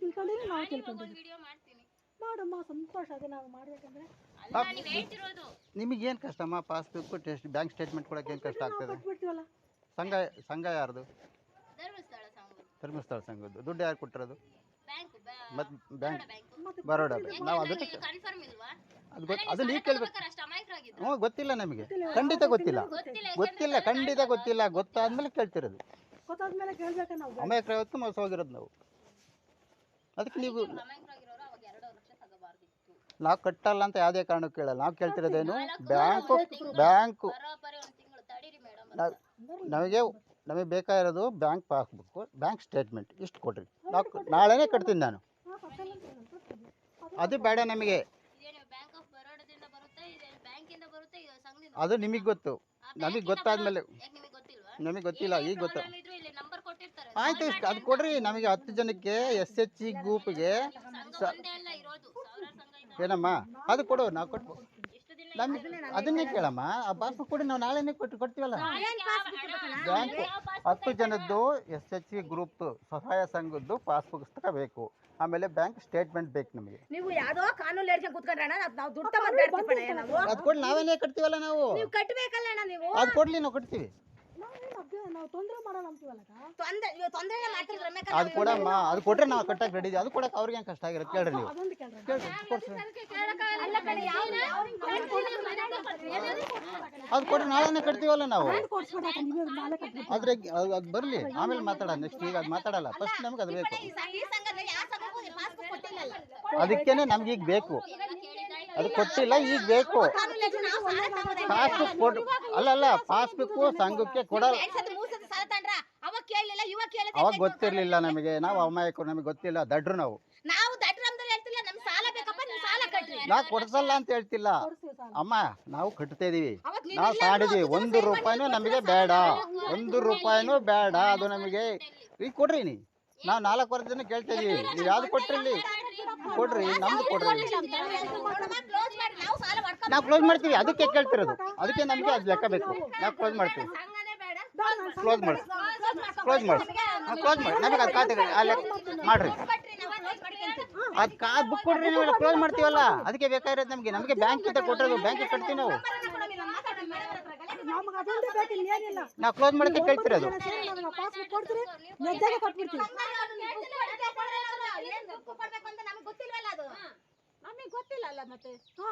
ತಿಳ್ಕೊಂಡಿರಿ ನಾವು ಒಂದು ತಿಳ್ಕೊಂಡಿದ್ದೀವಿ. ವಿಡಿಯೋ ಮಾಡ್ತೀನಿ. ಮಾಡಮ್ಮ ಸಂತೋಷ ಅದೇ ನಾವು ಮಾಡ್ಬೇಕಂದ್ರೆ. ಅಲ್ಲ ನೀವು ಹೇಳ್ತಿರೋದು. ನಿಮಗೇನು ಕಷ್ಟಮ್ಮ? ಪಾಸ್ಬುಕ್ ಟೆಸ್ಟ್ ಬ್ಯಾಂಕ್ ಸ್ಟೇಟ್ಮೆಂಟ್ ಕೊಡೋಕೆ ಏನು ಕಷ್ಟ ನಾವು ಆಗ್ತದೆ? ಕೊಟ್ಬಿಡ್ತೀವಲ್ಲ. ಸಂಘ ಸಂಘ ಯಾರ್ದು? ಧರ್ಮಸ್ಥಳ ಸಂಘ ಧರ್ಮಸ್ಥಳ ಸಂಘದ್ದು. ದುಡ್ಡು ಯಾರು ಕೊಟ್ಟಿರೋದು? ಬ್ಯಾಂಕ್ ಮತ್ತು ಬ್ಯಾಂಕ್ ಮತ್ತೆ ಬರೋಡ ನಾವು ಅದಕ್ಕೆ ಕನ್ಫರ್ಮ್ ಇಲ್ವಾ? ಅದು ಗೊತ್ತು ಅದು ನೀವು ನೀವು ಕೇಳ್ಬೇಕು ಅಷ್ಟು ಅಮಾಯಕರಾಗಿದ್ರು? ಹ್ಞೂ ಗೊತ್ತಿಲ್ಲ ನಮಗೆ. ಖಂಡಿತ ಗೊತ್ತಿಲ್ಲ. ಗೊತ್ತಿಲ್ಲ. ಗೊತ್ತಿಲ್ಲ ಖಂಡಿತ ಗೊತ್ತಿಲ್ಲ. ಗೊತ್ತಾದ್ಮೇಲೆ ಕೇಳ್ತಿರೋದು. ಗೊತ್ತಾದ್ಮೇಲೆ ಕೇಳ್ಬೇಕ ನಾವು ಅಮಾಯಕರ ಮೋಸ ಹೋಗಿರೋದು ನಾವು. ಅದಕ್ಕೆ ನೀವು ಅಮಾಯಕರಾಗಿರೋರು ಅವಾಗ ಎರಡು ಲಕ್ಷ ತಗೋಬಾರ್ದಿತ್ತು. ನಾವು ಕಟ್ಟಲ್ಲ ಅಂತ ಯಾವುದೇ ಕಾರಣಕ್ಕೂ ಕೇಳಲ್ಲ ನಾವು ಕೇಳ್ತಿರೋದೇನು? ಬ್ಯಾಂಕು. ಬ್ಯಾಂಕು. ಒಂದು ತಿಂಗಳು ತಡೀರಿ ಮೇಡಮ್ ನಮಗೆ ನಮಗೆ ಬೇಕಾಗಿರೋದು ಬ್ಯಾಂಕ್ ಪಾಸ್ಬುಕ್ಕು ಬ್ಯಾಂಕ್ ಸ್ಟೇಟ್ಮೆಂಟ್. ಇಷ್ಟು ಕೊಡ್ರಿ. ನಾವು ನಾಳೆನೇ ಕಟ್ತೀನಿ ನಾನು. ಅದು ಬೇಡ ನಮಗೆ. ಇದೇನು ಬ್ಯಾಂಕ್ ಆಫ್ ಬರೋಡದಿಂದ ಬರುತ್ತೆ ಇದೆ ಬ್ಯಾಂಕಿಂದ ಬರುತ್ತೆ ಇದು ಸಂಘದಿಂದ ಅದು ನಿಮಗೆ ಗೊತ್ತು. ನಮಗೆ ಗೊತ್ತಾದ್ಮೇಲೆ ನಮಗೆ ಗೊತ್ತಿಲ್ಲ ಈಗ ಗೊತ್ತ. ಆಯ್ತು ಇಷ್ಟು ಅದು ಕೊಡ್ರಿ ನಮಗೆ ಹತ್ತು ಜನಕ್ಕೆ ಎಸ್ ಎಚ್ ಇ ಗ್ರೂಪ್ಗೆ ಏನಮ್ಮ? ಅದು ಕೊಡು ನಾವು ಕೊಟ್ಟು ನಮಗೆ ಅದನ್ನೇ ಕೇಳಮ್ಮ. ಆ ಪಾಸ್ಬುಕ್ ಕೊಡಿ ನಾವು ನಾಳೆನೇ ಕೊಟ್ಟು ಕೊಡ್ತೀವಲ್ಲ? ಬ್ಯಾಂಕ್ ಹತ್ತು ಜನದ್ದು ಎಸ್ ಎಚ್ ಇ ಗ್ರೂಪ್ ಸಹಾಯ ಸಂಘದ್ದು ಪಾಸ್ಬುಕ್ ಪುಸ್ತಕ ಬೇಕು. ಆಮೇಲೆ ಬ್ಯಾಂಕ್ ಸ್ಟೇಟ್ಮೆಂಟ್ ಬೇಕು ನಮಗೆ. ನೀವು ಯಾವ್ದೋ ಕಾನೂನು ಹೇಳ್ಕೊಂಡು ಕುತ್ಕೊಂಡ್ರಣ್ಣ ನಾವು ದುಡ್ಡು ತಗೊಂಡ್ ಅದು ಕೊಡಿ ನಾವೇನೇ ಕಟ್ತೀವಲ್ಲ ನಾವು? ನೀವು ನೀವು. ಅದು ಕೊಡ್ಲಿ ನಾವು ಕಟ್ತೀವಿ. ಅದು ಕೊಡಮ್ಮ ಅದು ಕೊಟ್ರೆ ನಾವು ಕಟ್ಟಕ್ಕೆ ರೆಡಿ ಅದು ಕೊಡಕ್ಕೆ ಅವ್ರಿಗೆ ಏನು ಕಷ್ಟ ಆಗಿರುತ್ತೆ ಕೇಳ್ರಿ ನೀವು. ಅದು ಕೊಟ್ರೆ ನಾಳೆನೇ ಕಟ್ತೀವಲ್ಲ ನಾವು? ಆದ್ರೆ ಅದು ಬರಲಿ. ಆಮೇಲೆ ಮಾತಾಡ ನೆಕ್ಸ್ಟ್ ಈಗ ಅದು ಮಾತಾಡಲ್ಲ. ಫಸ್ಟ್ ನಮ್ಗೆ ಅದು ಬೇಕು. ಅದಕ್ಕೇನೆ ನಮ್ಗೆ ಈಗ ಬೇಕು. ಅದು ಕೊಟ್ಟಿಲ್ಲ ಈಗ ಬೇಕು. ಕಾಸು ಲೆಕ್ಕ ಅಲ್ಲಲ್ಲ ಪಾಸ್ಬುಕ್ ಸಂಘಕ್ಕೆ ಕೊಡಲ್ಲ. ಎರಡ್ ಸತಿ ಮೂರ್ ಸತಿ ಸಾಲ ತಗೊಂಡ್ರ ಅವಾಗ ಕೇಳಲಿಲ್ಲ ಇವಾಗ ಕೇಳಿದ್ರೆ ಅವಾಗ ಗೊತ್ತಿರ್ಲಿಲ್ಲ ನಮಗೆ. ನಾವು ಅಮಾಯಕರು ನಮಗೆ ಗೊತ್ತಿಲ್ಲ. ದಡ್ರು ನಾವು. ನಾವು ದಡ್ರಮ್ದಲ್ಲಿ ಹೇಳ್ತಿಲ್ಲ ನಮ್ ಸಾಲ ಬೇಕಪ್ಪ ನೀವು ಸಾಲ ಕಟ್ರಿ. ನಾವು ಕೊಡ್ಸಲ್ಲ ಅಂತ ಹೇಳ್ತಿಲ್ಲ. ಅಮ್ಮ ನಾವು ಕಟ್ತಾ ಇದೀವಿ. ನೀವು ಅಂದ್ರು ಒಂದು ರೂಪಾಯಿನೂ ನಮಗೆ ಬೇಡ. ಒಂದು ರೂಪಾಯಿನೂ ಬೇಡ. ಅದು ನಮಗೆ ಈಗ ಕೊಡ್ರಿ ನೀ. ನಾವು ನಾಲ್ಕು ವರ್ಷದಿಂದ ಜನ ಕೇಳ್ತಾ ಇದೀವಿ. ನೀವು ಯಾವ್ದು ಕೊಟ್ರಿ ಇಲ್ಲಿ ಕೊಡ್ರಿ ನಮ್ದು ಕೊಡ್ರಿ. ನಾವು ಕ್ಲೋಸ್ ಮಾಡ್ತೀವಿ ಅದಕ್ಕೆ ಕೇಳ್ತಿರೋದು. ಅದಕ್ಕೆ ನಮಗೆ ಅದು ಲೆಕ್ಕ ಬೇಕು. ನಾವು ಕ್ಲೋಸ್ ಮಾಡ್ತೀವಿ. ಕ್ಲೋಸ್ ಮಾಡಿ. ಕ್ಲೋಸ್ ಮಾಡಿ ಕ್ಲೋಸ್ ಮಾಡಿ. ನಮಗೆ ಅದು ಖಾತೆ ಅಲ್ಲಿ ಮಾಡ್ರಿ. ಅದು ಕಾ ಬುಕ್ ಕೊಡ್ರಿ ನೀವು ಕ್ಲೋಸ್ ಮಾಡ್ತೀವಲ್ಲ. ಅದಕ್ಕೆ ಬೇಕಾಗಿರೋದು ನಮಗೆ. ನಮಗೆ ಬ್ಯಾಂಕಿಂದ ಕೊಟ್ಟಿರೋದು. ಬ್ಯಾಂಕಿಗೆ ಕಟ್ತೀವಿ ನಾವು. ನಾವು ಕ್ಲೋಸ್ ಮಾಡೋಕ್ಕೆ ಕೇಳ್ತಿರೋದು. ಕೊಡ್ತೀರಿ ನೆಜ್ಜಾಗೆ ಕೊಟ್ಬಿಡ್ತೀವಿ ಏನ್ ದುಡ್ಡು ಕೊಡ್ಬೇಕು ಅಂತ ನಮ್ಗೆ ಗೊತ್ತಿಲ್ವಲ್ಲ ಅದು ನಮಗೆ ಗೊತ್ತಿಲ್ಲ ಅಲ್ಲ ಮತ್ತೆ? ಹಾ.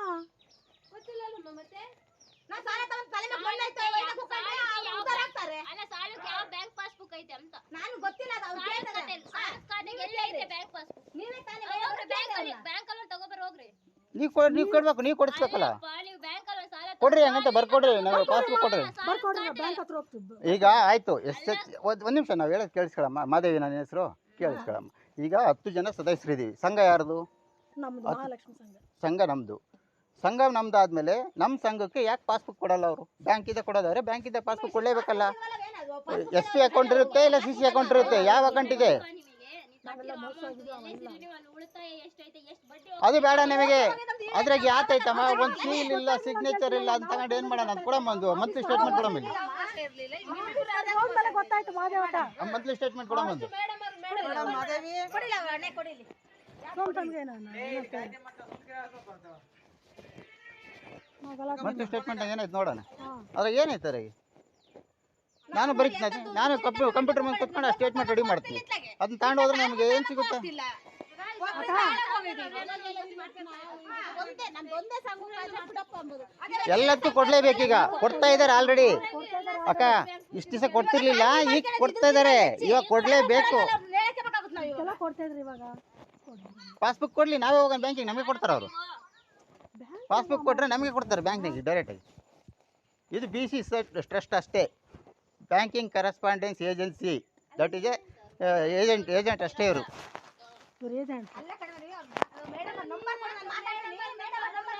ನಾವು ಸಾಲ ತಗೊಂಡ್ ತಲೆ ಮೇಲೆ ಮಣ್ಣಾಯ್ತು, ಒಯ್ದು ಕೂತ್ಕೊಂಡ್ರೆ ಅವ್ರು ಉದ್ದಾರ ಆಗ್ತಾರೆ. ಅಲ್ಲ ಸಾಲಕ್ಕೆ ಯಾವ ಬ್ಯಾಂಕ್ ಪಾಸ್ಬುಕ್ ಐತೆ ಅಂತ. ನಾನು ಗೊತ್ತಿಲ್ಲ ಅದು ಅವ್ರು ಸಾಲದ ಕೇಳ್ತಾರೆ. ಖಾತೆ ಸಾಲದ ಖಾತೆಗೆ ಎಲ್ಲಿ ಐತೆ ಬ್ಯಾಂಕ್ ಪಾಸ್ಬುಕ್ ನೀವೇ ತಾನೇ ಹೋಗ್ರಿ ಬ್ಯಾಂಕ್ ಅಲ್ಲಿ ಬೇರೆಯವ್ರು ಬ್ಯಾಂಕ್ ಅಲ್ಲಿ ತಗೋಬರ್ ಹೋಗ್ರಿ. ನೀವು ಕೊಡ್ ನೀವು ಕೊಡ್ಬೇಕು ನೀವು ಕೊಡಿಸ್ಬೇಕಲ್ಲ? ಅಲ್ಲಪ್ಪ, ನೀವು ಬ್ಯಾಂಕ್ ಅಲ್ಲಿ ಸಾಲ ಕೊಡ್ರಿ ಹಂಗಂತ ಬರ್ಕೊಡ್ರಿ ನಾವು ಪಾಸ್ಬುಕ್ ಕೊಡ್ರಿ. ಬರ್ಕೊಡ್ರಿ ಬ್ಯಾಂಕ್ ಹತ್ರ ಹೋಗ್ತಿದ್ದು. ಈಗ ಆಯ್ತು ಎಷ್ಟು ಒಂದು ನಿಮಿಷ ನಾವು ಹೇಳೋದು ಕೇಳಿಸ್ಕೊಳಮ್ಮ. ಮಾದೇವಿ ನನ್ನ ಹೆಸರು ಕೇಳಿಸ್ಕೊಳಮ್ಮ. ಈಗ ಹತ್ತು ಜನ ಸದಸ್ಯರಿದ್ದೀವಿ. ಸಂಘ ಯಾರ್ದು? ನಮ್ದು ಮಹಾಲಕ್ಷ್ಮಿ ಸಂಘ. ಸಂಘ ನಮ್ಮದು ಸಂಘ ನಮ್ದು ಆದಮೇಲೆ ನಮ್ಮ ಸಂಘಕ್ಕೆ ಯಾಕೆ ಪಾಸ್ಬುಕ್ ಕೊಡಲ್ಲ ಅವರು? ಬ್ಯಾಂಕಿಂದ ಕೊಡೋದಾದ್ರೆ ಬ್ಯಾಂಕಿಂದ ಪಾಸ್ಬುಕ್ ಕೊಡಲೇಬೇಕಲ್ಲ? ಎಸ್ ಪಿ ಅಕೌಂಟ್ ಇರುತ್ತೆ ಇಲ್ಲ ಸಿ ಸಿ ಅಕೌಂಟ್ ಇರುತ್ತೆ? ಯಾವ ಅಕೌಂಟ್ ಇದೆ ಅದು ಬೇಡ ನಿಮಗೆ. ಅದ್ರಾಗ ಯಾತೈತಮ್ಮ ಒಂದು ಸೀಲ್ ಇಲ್ಲ ಸಿಗ್ನೇಚರ್ ಇಲ್ಲ ಅಂತ ತಗೊಂಡು ಏನು ಮಾಡೋಣ? ಅದು ಕೊಡಮ್ಮ ಒಂದು ಮಂತ್ಲಿ ಸ್ಟೇಟ್ಮೆಂಟ್ ಕೊಡಮ್ಮ ಇಲ್ಲಿ. ಮಂತ್ಲಿ ಸ್ಟೇಟ್ಮೆಂಟ್ ಕೊಡಮ್ಮ ಒಂದು. ಮಂತ್ಲಿ ಸ್ಟೇಟ್ಮೆಂಟ್ ಏನಾಯ್ತು ನೋಡೋಣ. ಅದ್ರ ಅದ್ರಾಗ ಏನೈತೆ ಅದ್ರಾಗ ನಾನು ಬರೀತೀನಿ ನಾನು ಕಂಪ್ಯೂ ಕಂಪ್ಯೂಟರ್ ಮುಂದೆ ಕುತ್ಕೊಂಡು ಆ ಸ್ಟೇಟ್ಮೆಂಟ್ ರೆಡಿ ಮಾಡ್ತೀನಿ. ಅದನ್ನ ತಗೊಂಡು ಹೋದ್ರೆ ನಮಗೆ ಏನು ಸಿಗುತ್ತೆ? ಎಲ್ಲದಕ್ಕೂ ಕೊಡ್ಲೇಬೇಕೀಗ. ಕೊಡ್ತಾ ಇದ್ದಾರೆ ಆಲ್ರೆಡಿ ಅಕ್ಕ ಇಷ್ಟು ದಿವಸ ಕೊಡ್ತಿರ್ಲಿಲ್ಲ ಈಗ ಕೊಡ್ತಾ ಇದ್ದಾರೆ ಇವಾಗ ಕೊಡ್ಲೇಬೇಕು. ಪಾಸ್ಬುಕ್ ಕೊಡ್ಲಿ, ನಾವೇ ಹೋಗೋಣ ಬ್ಯಾಂಕಿಗೆ ನಮಗೆ ಕೊಡ್ತಾರೆ ಅವರು. ಪಾಸ್ಬುಕ್ ಕೊಟ್ಟರೆ ನಮಗೆ ಕೊಡ್ತಾರೆ ಬ್ಯಾಂಕ್ನಾಗೆ ಡೈರೆಕ್ಟಾಗಿ ಇದು ಬಿ ಸಿ ಟ್ರಸ್ಟ್ ಅಷ್ಟೇ. Banking correspondence agency that a agent agent ಅಷ್ಟೇ ಇವರು ಇವ್ರು ಏಜೆಂಟ್ ಅಲ್ಲ ಕಣವ್ರೆ, ಅವ್ರು ಮೇಡಮ್ ಅವ್ರ ನಂಬರ್ ಕೊಡು ನಾನು ಮಾತಾಡ್ತೀನಿ ಮೇಡಮ್ ಅವ್ರ ನಂಬರ್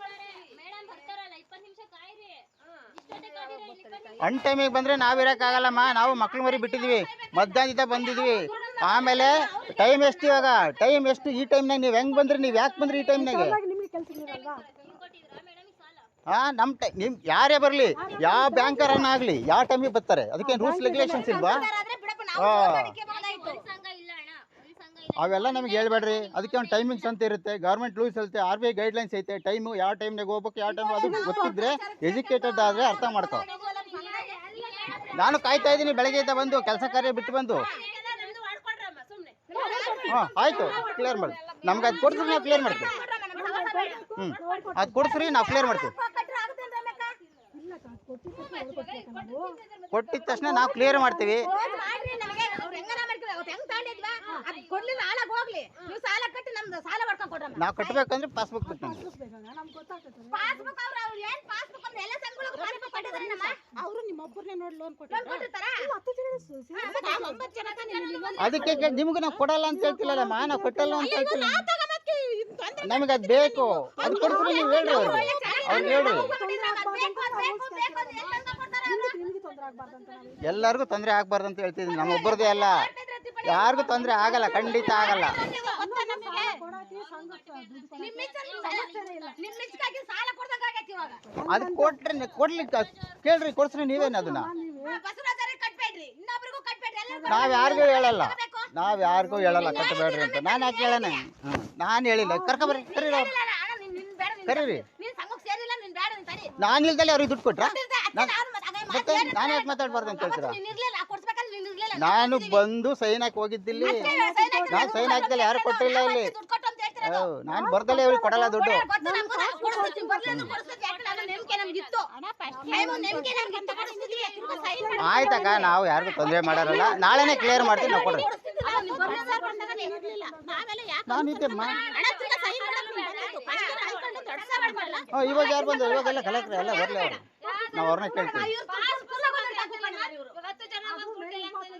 ಕೊಡಿ ಮೇಡಮ್ ಬರ್ತಾರಲ್ಲ ಇಪ್ಪತ್ತು ನಿಮಿಷ ಕಾಯ್ರಿ ಇಷ್ಟೊತ್ತಿಗೆ ಕಾದಿರ ಇಲ್ಲಿ ಇಪ್ಪತ್ತು ನಿಮಿಷ ಅನ್ ಟೈಮಿಗೆ ಬಂದರೆ ನಾವು ಇರೋಕ್ಕಾಗಲ್ಲಮ್ಮ ನಾವು ಮಕ್ಳು ಮರಿ ಬಿಟ್ಟಿದ್ವಿ ಮಧ್ಯಾಹ್ನದಿಂದ ಬಂದಿದ್ವಿ. ಆಮೇಲೆ ಟೈಮ್ ಎಷ್ಟು ಇವಾಗ? ಟೈಮ್ ಎಷ್ಟು ಈ ಟೈಮ್ನಾಗ ನೀವು ಹೆಂಗೆ ಬಂದ್ರಿ? ನೀವು ಯಾಕೆ ಬಂದ್ರಿ ಈ ಟೈಮ್ನಾಗೆ ಹಾಂ ನಮ್ಮ ಟೈ ನಿಮ್ ಯಾರೇ ಬರಲಿ ಯಾವ ಬ್ಯಾಂಕರನ್ನಾಗಲಿ ಯಾವ ಟೈಮಿಗೆ ಬರ್ತಾರೆ? ಅದಕ್ಕೆ ರೂಲ್ಸ್ ರೆಗ್ಯುಲೇಷನ್ಸ್ ಇಲ್ವಾ? ಆದ್ರೆ ಬಿಡಪ್ಪ ನಾವು ಹಾ. ಜೋಪಾನಕ್ಕೆ ಬಂದಾಯ್ತು ಒಂದ್ ಸಂಘ ಇಲ್ಲ ಅಣ್ಣ ಒಂದ್ ಸಂಘ ಇಲ್ಲ ಅವೆಲ್ಲ ನಮಗೆ ಹೇಳ್ಬೇಡ್ರಿ. ಅದಕ್ಕೆ ಒಂದು ಟೈಮಿಂಗ್ಸ್ ಅಂತ ಇರುತ್ತೆ. ಗೌರ್ಮೆಂಟ್ ರೂಲ್ಸ್ ಇರುತ್ತೆ ಆರ್ ಬಿ ಐ ಗೈಡ್ಲೈನ್ಸ್ ಐತೆ. ಟೈಮು ಯಾವ ಟೈಮ್ನಾಗ ಹೋಗ್ಬೇಕು, ಯಾವ ಟೈಮ್ ಅದು ಗೊತ್ತಿದ್ರೆ ಎಜುಕೇಟೆಡ್ ಆದರೆ ಅರ್ಥ ಮಾಡ್ಕೊ. ನಾನು ಕಾಯ್ತಾ ಇದ್ದೀನಿ ಬೆಳಗ್ಗೆಯಿಂದ ಬಂದು, ಕೆಲಸ ಕಾರ್ಯ ಬಿಟ್ಟು ಬಂದು. ಹಾಂ, ಆಯಿತು. ಕ್ಲಿಯರ್ ಮಾಡಿ ನಮ್ಗೆ ಅದು ಕೊಡ್ಸ್ರಿ, ನಾವು ಕ್ಲಿಯರ್ ಮಾಡ್ತೀವಿ. ಹ್ಞೂ ಅದು ಕೊಡ್ಸ್ರಿ, ನಾವು ಕ್ಲಿಯರ್ ಮಾಡ್ತೀವಿ ಇಲ್ಲ ಅಕ್ಕ, ಕೊಟ್ಟಿದ್ದ ತಕ್ಷಣ ಅವ್ರು ಕೊಡ್ಬೇಕ ನಾವು ಕೊಟ್ಟಿದ ತಕ್ಷಣ ನಾವು ಕ್ಲಿಯರ್ ಮಾಡ್ತೀವಿ. ನೀವು ಸಾಲ ಕಟ್ಟಿ ನಮ್ದು ಸಾಲ ಮಾಡ್ಕೊಂಡ್ ಕೊಡ್ರಮ್ಮ ನಾವು ಕಟ್ಟಬೇಕಂದ್ರೆ ಪಾಸ್ಬುಕ್ ಅದಕ್ಕೆ ನಿಮ್ಗೆ ನಾವು ಕೊಡಲ್ಲ ಅಂತ ಹೇಳ್ತಿಲ್ಲ ನಾವು ಕೊಟ್ಟಲ್ಲ ಅಂತ ಹೇಳ್ತಿಲ್ಲ. ನಮಗೆ ಅದು ಬೇಕು. ಅದು ಕೊಡ್ತೀವಿ ನೀವು ಹೇಳ್ರಿ ಎಲ್ಲರಿಗೂ ತೊಂದರೆ ಆಗ್ಬಾರ್ದು ಅಂತ ಹೇಳ್ತಿದ್ದೀನಿ. ನಮ್ಮೊಬ್ಬರದೇ ಅಲ್ಲ. ಯಾರಿಗೂ ತೊಂದರೆ ಆಗಲ್ಲ. ಖಂಡಿತ ಆಗಲ್ಲ. ಅದು ಕೊಟ್ರೆ ಕೊಡ್ಲಿಕ್ಕೆ ಕೇಳ್ರಿ ಕೊಡ್ಸ್ರಿ ನೀವೇನು ಅದನ್ನ? ನಾವ್. ಯಾರಿಗೂ ಹೇಳಲ್ಲ. ನಾವ್ ಯಾರಿಗೂ ಹೇಳಲ್ಲ ಕಟ್ಟಬೇಡ್ರಿ ಅಂತ. ನಾನು ಯಾಕೆ ಹೇಳೇನೆ? ನಾನು ಹೇಳಿಲ್ಲ. ಕರ್ಕೊಬರ್ರಿ ಕರೀರಿ ಅವ್ರು. ಕರೀರಿ ನೀನ್ ಸಂಘಕ್ಕೆ ಸೇರಿಲ್ಲ ನೀನ್ ನಾನು ಇಲ್ದಲ್ಲಿ ಅವ್ರಿಗೆ ದುಡ್ಡು ಕೊಟ್ರಾ? ಮತ್ತೆ ಹಾಗೆ ಮತ್ತೆ ಮಾತಾಡಿ- ನಾನು ಯಾಕೆ ಮಾತಾಡ್ಬಾರ್ದು ಅಂತ ಹೇಳ್ತೀರಾ? ನೀನ್ ಇರ್ಲಿಲ್ಲ ಕೊಡ್ಸ್ಬೇಕಂದ್ರೆ ನೀನ್ ಇರ್ಲಿಲ್ಲ ನಾನು ಬಂದು ಸೈನ್ ಹಾಕಿ ಹೋಗಿದ್ದಿಲ್ಲಿ. ನಾನು ಸೈನ್ ಹಾಕಿದಲ್ಲಿ ಯಾರು ಕೊಟ್ಟಿಲ್ಲ ಇಲ್ಲಿ. ನಾನು ಬರ್ದಲ್ಲೇ ಅವ್ರಿಗೆ ಕೊಡಲ್ಲ ದುಡ್ಡು. ಆಯ್ತಕ್ಕ ನಾವು ಯಾರಿಗೂ ತೊಂದರೆ ಮಾಡಾರಲ್ಲ. ನಾಳೆನೇ ಕ್ಲಿಯರ್ ಮಾಡ್ತೀನಿ ನಾವು ಕೊಡ್ರಿ. ಹಾಂ ಇವಾಗ ಯಾರು ಬಂದ್ರು ಇವಾಗೆಲ್ಲ ಕಲೆಕ್ಟ್ರ್ ಎಲ್ಲ ಬರಲಿ ಅವರು. ನಾವು ಅವ್ರನ್ನ ಕೇಳ್ತೀವಿ.